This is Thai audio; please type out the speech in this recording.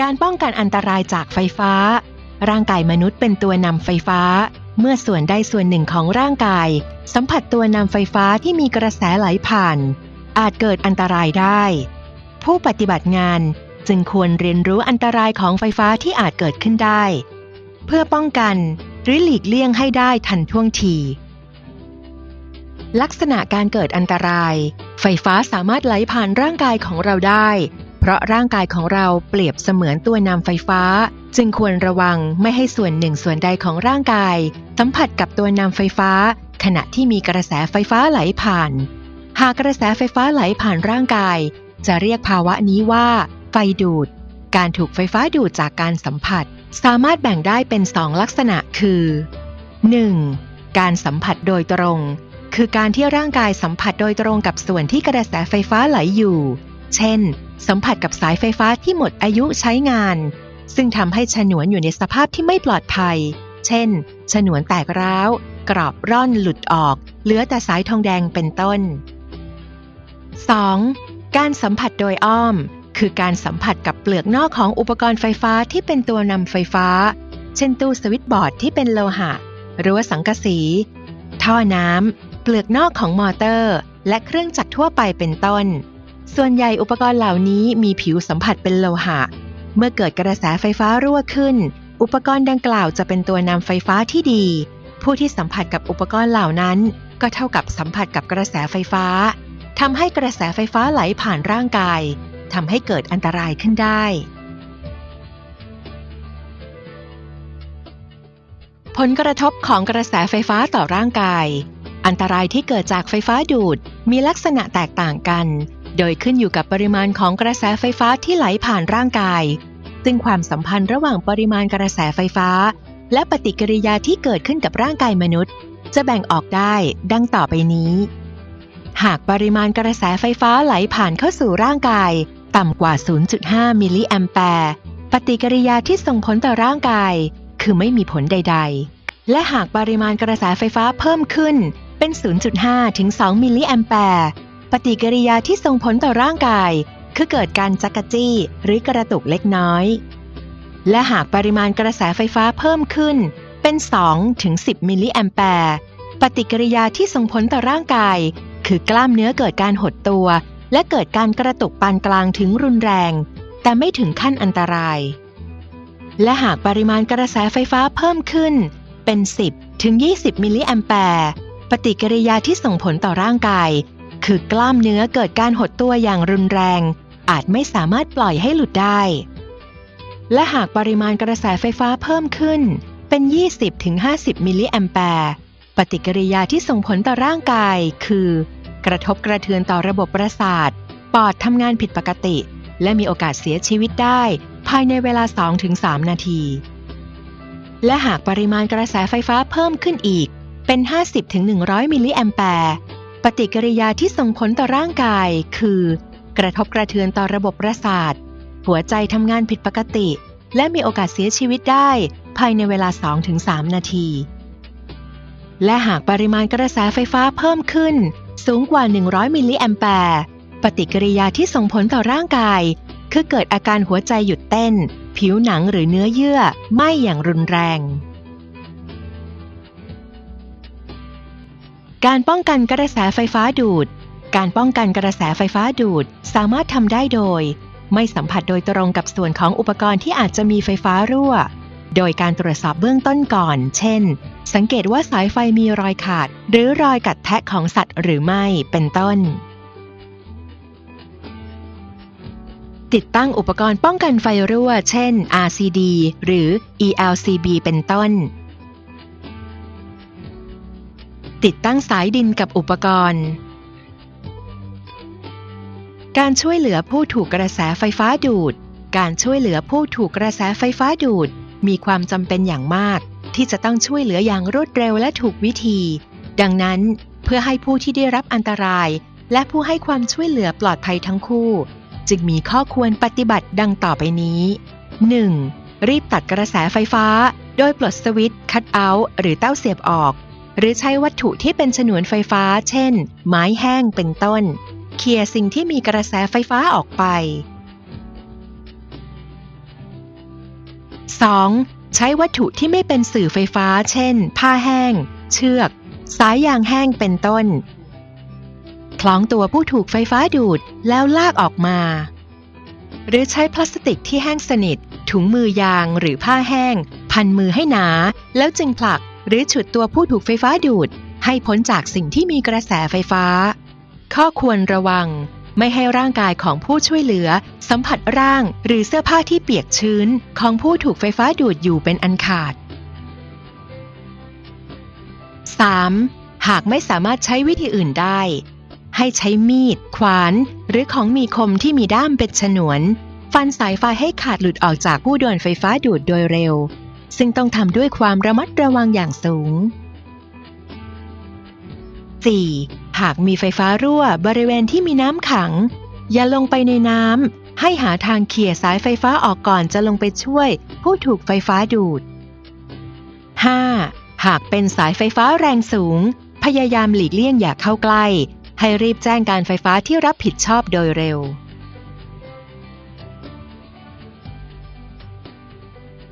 การป้องกันอันตรายจากไฟฟ้า ร่างกายมนุษย์เป็นตัวนำไฟฟ้า เมื่อส่วนใดส่วนหนึ่งของร่างกาย สัมผัสตัวนำไฟฟ้าที่มีกระแสไหลผ่าน อาจเกิดอันตรายได้ ผู้ปฏิบัติงานจึงควรเรียนรู้อันตรายของไฟฟ้าที่อาจเกิดขึ้นได้ เพื่อป้องกันหรือหลีกเลี่ยงให้ได้ทันท่วงที ลักษณะการเกิดอันตราย ไฟฟ้าสามารถไหลผ่านร่างกายของเราได้ เพราะร่างกายของเราเปรียบเสมือนตัวนำไฟฟ้า จึงควรระวังไม่ให้ส่วนหนึ่งส่วนใดของร่างกาย สัมผัสกับตัวนำไฟฟ้า ขณะที่มีกระแสไฟฟ้าไหลผ่าน หากกระแสไฟฟ้าไหลผ่านร่างกาย จะเรียกภาวะนี้ว่า ไฟดูด การถูกไฟฟ้าดูดจากการสัมผัส สามารถแบ่งได้เป็นสองลักษณะคือ 1. การสัมผัสโดยตรง คือการที่ร่างกายสัมผัสโดยตรงกับส่วนที่กระแสไฟฟ้าไหลอยู่ เช่น สัมผัสกับสายไฟฟ้าที่หมดอายุใช้งาน ซึ่งทำให้ฉนวนอยู่ในสภาพที่ไม่ปลอดภัย เช่น ฉนวนแตกร้าว กรอบร่อนหลุดออก เหลือแต่สายทองแดงเป็นต้น 2. การสัมผัสโดยอ้อม คือการสัมผัสกับเปลือกนอกของอุปกรณ์ไฟฟ้าที่เป็นตัวนำไฟฟ้า เช่นตู้สวิตช์บอร์ดที่เป็นโลหะรั้วสังกะสี ท่อน้ำเปลือกนอกของมอเตอร์ และเครื่องจักรทั่วไปเป็นต้น ส่วนใหญ่อุปกรณ์เหล่านี้มีผิวสัมผัสเป็นโลหะ เมื่อเกิดกระแสไฟฟ้ารั่วขึ้น อุปกรณ์ดังกล่าวจะเป็นตัวนำไฟฟ้าที่ดี ผู้ที่สัมผัสกับอุปกรณ์เหล่านั้น ก็เท่ากับสัมผัสกับกระแสไฟฟ้าทำให้กระแสไฟฟ้าไหลผ่านร่างกายทำให้เกิดอันตรายขึ้นได้ ผลกระทบของกระแสไฟฟ้าต่อร่างกาย อันตรายที่เกิดจากไฟฟ้าดูดมีลักษณะแตกต่างกัน โดยขึ้นอยู่กับปริมาณของกระแสไฟฟ้าที่ไหลผ่านร่างกาย ซึ่งความสัมพันธ์ระหว่างปริมาณกระแสไฟฟ้า และปฏิกิริยาที่เกิดขึ้นกับร่างกายมนุษย์ จะแบ่งออกได้ดังต่อไปนี้ หากปริมาณกระแสไฟฟ้าไหลผ่านเข้าสู่ร่างกาย ต่ำกว่า 0.5 มิลลิแอมแปร์ ปฏิกิริยาที่ส่งผลต่อร่างกาย คือไม่มีผลใด ๆ และหากปริมาณกระแสไฟฟ้าเพิ่มขึ้นเป็น 0.5 ถึง 2 มิลลิแอมแปร์ ปฏิกิริยาที่ส่งผลต่อร่างกาย คือเกิดการจักระจี้หรือกระตุกเล็กน้อย และหากปริมาณกระแสไฟฟ้าเพิ่มขึ้น เป็น2ถึง10 มิลลิแอมแปร์ปฏิกิริยาที่ส่งผลต่อร่างกาย คือกล้ามเนื้อเกิดการหดตัว และเกิดการกระตุกปานกลางถึงรุนแรง แต่ไม่ถึงขั้นอันตราย และหากปริมาณกระแสไฟฟ้าเพิ่มขึ้น เป็น 10ถึง20 มิลลิแอมแปร์ปฏิกิริยาที่ส่งผลต่อร่างกาย คือกล้ามเนื้อเกิดการหดตัวอย่างรุนแรง อาจไม่สามารถปล่อยให้หลุดได้ และหากปริมาณกระแสไฟฟ้าเพิ่มขึ้น เป็น 20-50 มิลลิแอมแปร์ปฏิกิริยาที่ส่งผลต่อร่างกาย คือ กระทบกระเทือนต่อระบบประสาท ปอดทำงานผิดปกติ และมีโอกาสเสียชีวิตได้ ภายในเวลา 2-3 นาที และหากปริมาณกระแสไฟฟ้าเพิ่มขึ้นอีกเป็น 50-100 มิลลิแอมแปร์ ปฏิกิริยาที่ส่งผลต่อร่างกาย คือ กระทบกระเทือนต่อระบบประสาท หัวใจทำงานผิดปกติ และมีโอกาสเสียชีวิตได้ ภายในเวลา 2-3 นาที และหากปริมาณกระแสไฟฟ้าเพิ่มขึ้น สูงกว่า 100 มิลลิแอมแปร์ ปฏิกิริยาที่ส่งผลต่อร่างกาย คือเกิดอาการหัวใจหยุดเต้น ผิวหนังหรือเนื้อเยื่อไหม้อย่างรุนแรง การป้องกันกระแสไฟฟ้าดูด การป้องกันกระแสไฟฟ้าดูดสามารถทำได้โดย ไม่สัมผัสโดยตรงกับส่วนของอุปกรณ์ที่อาจจะมีไฟฟ้ารั่ว โดยการตรวจสอบเบื้องต้นก่อน เช่น สังเกตว่าสายไฟมีรอยขาด หรือรอยกัดแทะของสัตว์หรือไม่เป็นต้น ติดตั้งอุปกรณ์ป้องกันไฟรั่ว เช่น RCD หรือ ELCB เป็นต้น ติดตั้งสายดินกับอุปกรณ์ การช่วยเหลือผู้ถูกกระแสไฟฟ้าดูด การช่วยเหลือผู้ถูกกระแสไฟฟ้าดูด มีความจำเป็นอย่างมาก ที่จะต้องช่วยเหลืออย่างรวดเร็วและถูกวิธี ดังนั้นเพื่อให้ผู้ที่ได้รับอันตราย และผู้ให้ความช่วยเหลือปลอดภัยทั้งคู่ จึงมีข้อควรปฏิบัติดังต่อไปนี้ 1. รีบตัดกระแสไฟฟ้า โดยปลดสวิตช์คัตเอาท์หรือเต้าเสียบออก หรือใช้วัตถุที่เป็นฉนวนไฟฟ้า เช่น ไม้แห้งเป็นต้น เคลียร์สิ่งที่มีกระแสไฟฟ้าออกไป 2. ใช้วัตถุที่ไม่เป็นสื่อไฟฟ้า เช่น ผ้าแห้ง เชือก สายยางแห้งเป็นต้น คล้องตัวผู้ถูกไฟฟ้าดูดแล้วลากออกมา หรือใช้พลาสติกที่แห้งสนิท ถุงมือยางหรือผ้าแห้ง พันมือให้หนา แล้วจึงผลัก หรือฉุดตัวผู้ถูกไฟฟ้าดูด ให้พ้นจากสิ่งที่มีกระแสไฟฟ้า ข้อควรระวัง ไม่ให้ร่างกายของผู้ช่วยเหลือ สัมผัสร่างหรือเสื้อผ้าที่เปียกชื้น ของผู้ถูกไฟฟ้าดูดอยู่เป็นอันขาด 3. หากไม่สามารถใช้วิธีอื่นได้ ให้ใช้มีด ขวาน หรือของมีคมที่มีด้ามเป็นฉนวน ฟันสายไฟให้ขาดหลุดออกจากผู้โดนไฟฟ้าดูดโดยเร็ว ซึ่งต้องทำด้วยความระมัดระวังอย่างสูง 4. หากมีไฟฟ้ารั่วบริเวณที่มีน้ำขัง อย่าลงไปในน้ำ ให้หาทางเขี่ยสายไฟฟ้าออกก่อนจะลงไปช่วย ผู้ถูกไฟฟ้าดูด 5. หากเป็นสายไฟฟ้าแรงสูง พยายามหลีกเลี่ยงอย่าเข้าใกล้ ให้รีบแจ้งการไฟฟ้าที่รับผิดชอบโดยเร็ว